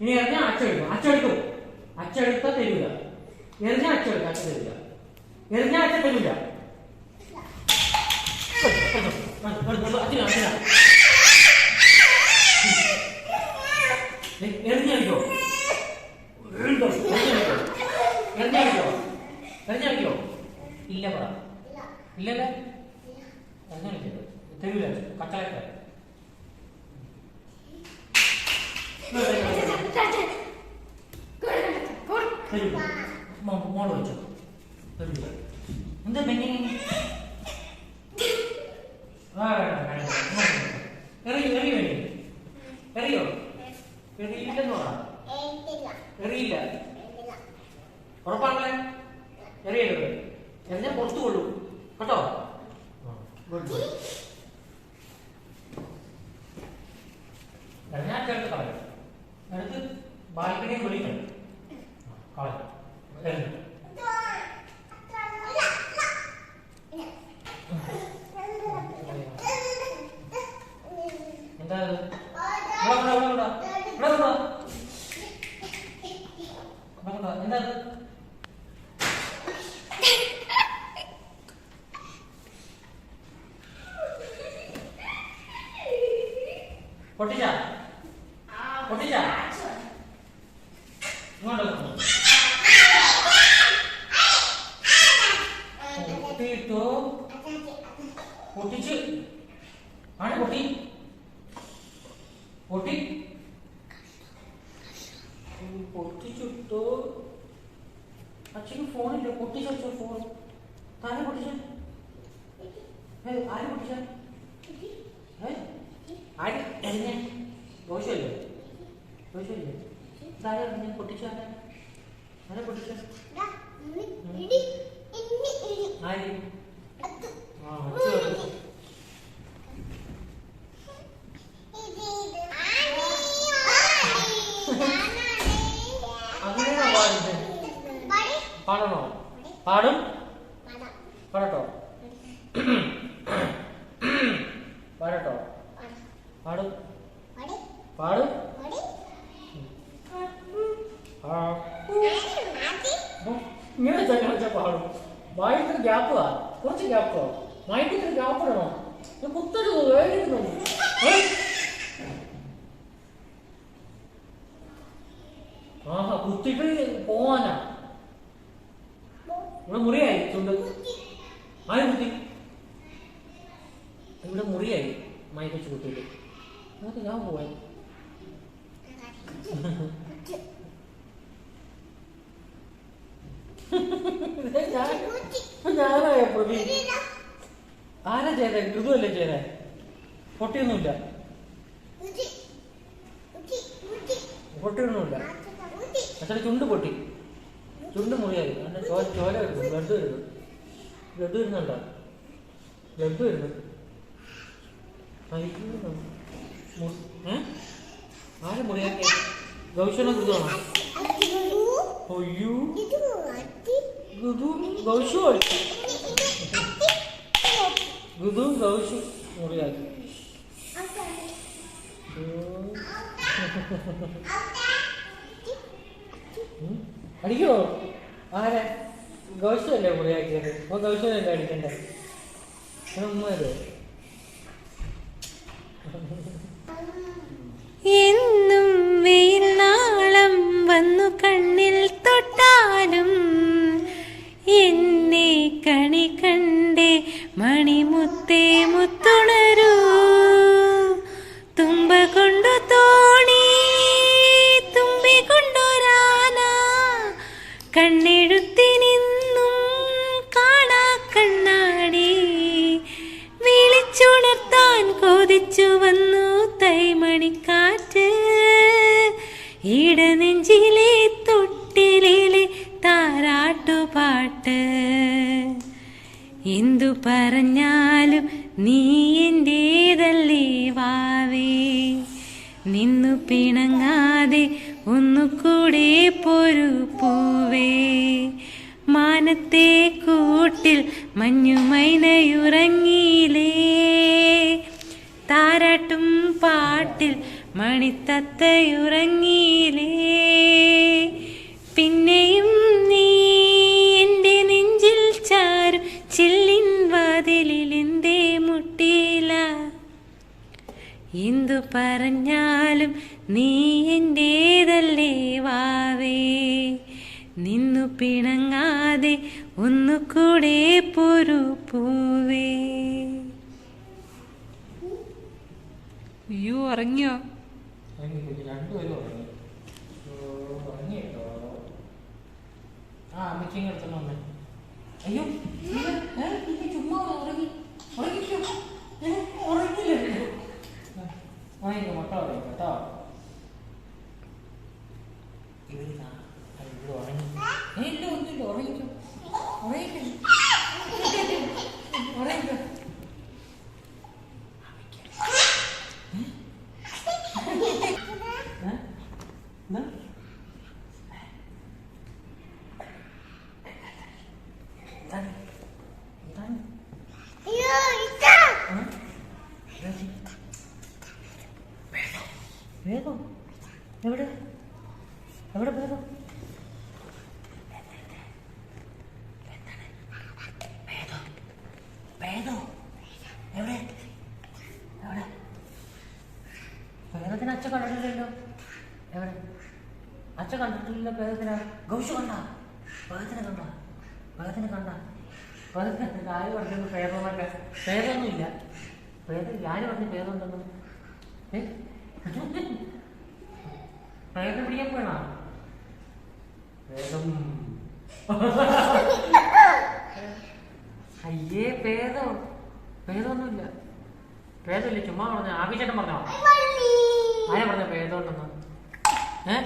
ഇനി എറിഞ്ഞാൽ അച്ചടിക്കും. അച്ചടിക്കും. അച്ചടുത്ത തരില്ല എറിഞ്ഞാൽ അച്ചടുക്കും അച്ഛ തരില്ല എറിഞ്ഞാൽ അച്ഛ തരില്ല എറിഞ്ഞോ? എറിഞ്ഞോ എറിഞ്ഞോ ഇല്ല പറ. ഇല്ലല്ലേ എറിഞ്ഞോ തരൂല. കച്ചളക്കെ തരൂല മോൾ വെച്ചോ. തരൂല എന്താ എറിയില്ല. ഉറപ്പാണല്ലേ? എറിയരുത്. എന്നെ പുറത്തു കൊള്ളൂ. കേട്ടോ ഗുഡ് ഞാൻ ചേർത്ത് കളയും അടുത്ത് ബാൽക്കണിയും വിളിക്കണം കളയും എറിഞ്ഞു എന്താ ഇത്? ഇവിടെ ഇവിടെ ഇവിടെ ഇവിടെ ഇവിടെ ഇവിടെ ഇവിടെ എന്താ ഇത്? പൊട്ടിച്ച? പൊട്ടിച്ച? ഇങ്ങോട്ട് വരൂ. പൊട്ടിയിട്ടു. പൊട്ടിച്ച്. ആണ് പൊട്ടി. പൊട്ടി. ഉം, പൊട്ടിച്ചിട്ടു. അച്ഛന് ഫോണില്ല. പൊട്ടിച്ച അച്ഛൻ ഫോൺ. താനെ പൊട്ടിച്ച. ഏ, ആര് പൊട്ടിച്ച? ഏ? ആര്? എറിഞ്ഞ. ദോഷമല്ലേ? ദോഷമല്ലേ? താരെ എറിഞ്ഞ? പൊട്ടിച്ചു ആരെ? പൊട്ടിച്ച? ആര്? ആ അച്ഛൻ പൊട്ടിച്ചു. പാടുന്നത്? പാടണോ? പാടും. പാടട്ടോ. പാടട്ടോ. പാടും. പാടും. ആ. ഉം. ഇങ്ങനെ തന്നെ വെച്ചാൽ പാടും. വായിക്കുന്ന ഗ്യാപ്പ് കുറച്ച് ഗ്യാപ്പോ വായിക്കുന്ന ഗ്യാപ്പ് ഇടണോ. ഇത് കുത്തരുത് വേണ്ടിയിരുന്നു ആഹാ കുത്തിട്ട് പോവാനാ. ഇവിടെ മുറിയായി ചുണ്ട്. ആര് കുത്തി? ഇവിടെ മുറിയായി. മൈക്ക് വെച്ച് കുത്തിയിട്ട്. അതൊക്കെ ഞാൻ nó ഇപ്പൊ ഞാനായ പ്രതി ആരാ ചെയ്തേ? മൃദുവല്ലേ ചെയ്തേ? പൊട്ടിയൊന്നുമില്ല. പൊട്ടിയൊന്നുമില്ല. പക്ഷേ ചുണ്ട് പൊട്ടി. ചുണ്ട് മുറിയായി അതിന്റെ ചോര ചോര വരുന്നു. ബ്ലഡ് വരുന്നു. ബ്ലഡ് വരുന്നുണ്ടോ? ബ്ലഡ് വരുന്നു. അയ്യോ. ആരെ മുറിയാക്കി? ഗൗഷണ ഗുരുതാണോ അയ്യോ. ഗുരു ഗൗഷു അടിച്ചു ഗുരു ഗൗഷു മുറിയാക്കി. അടിക്കോ? ആരെ? ഗൗഷു അല്ലേ മുറിയാക്കിയത്? അപ്പൊ ഗൗഷു അല്ലേ അടിക്കണ്ടേ? ഉമ്മത് വന്നു കണ്ണിൽ തൊട്ടാലും എന്നെ കണി കണ്ടേ മണിമുത്തേ മുത്തുണരൂ. തുമ്പ കൊണ്ടു തോണി തുമ്പി കണ്ണെടുത്തി കണ്ണെഴുത്തി നിന്നും കാണാ കണ്ണാടി. വിളിച്ചുണർത്താൻ കൊതിച്ചു വന്നു തൈമണിക്കാറ്റ്. ഇടനെഞ്ചിലെ എന്തു പറഞ്ഞാലും നീ എന്റേതല്ലേ വാവേ? നിന്നു പിണങ്ങാതെ ഒന്നു കൂടെ പൊരു പൂവേ. മാനത്തെ കൂട്ടിൽ മഞ്ഞുമൈനയുറങ്ങിയിലേ താരാട്ടും പാട്ടിൽ മണിത്തത്തയുറങ്ങിയിലേ പിന്നെയും എന്റേതല്ലേ വാവേ. നിന്നു പിണങ്ങാതെ ഒന്നുകൂടെ പൊരു പൂവേ. അയ്യോ ഉറങ്ങിയോ? ഉറങ്ങി. ことを言うな。はい、要は വേദോ എവിടെ? എവിടെ വേഗം. വേദോ എവിടെ? എവിടെ? വേദത്തിന് അച്ഛൻ കണ്ടിട്ടില്ലല്ലോ. എവിടെ? അച്ഛൻ കണ്ടിട്ടില്ലല്ലോ വേദത്തിന് ഗൗഷ കണ്ട. വേദന കണ്ട. വേദന കണ്ട. വേദന ആര് പറഞ്ഞു പേരെന്നൊക്കെ പേരൊന്നുമില്ല പേര് ആര് പറഞ്ഞു പേരുണ്ടെന്ന് ഏ? പേര് പിടിക്കാൻ പോയണ പ്രേതം അയ്യേ പേദം പേദമൊന്നുമില്ല പേദമില്ല ചുമ്മാ പറഞ്ഞ. ആവിശ്യം പറഞ്ഞോ? ആരാ പറഞ്ഞ? പേതോണ്ടെന്ന് ഏ?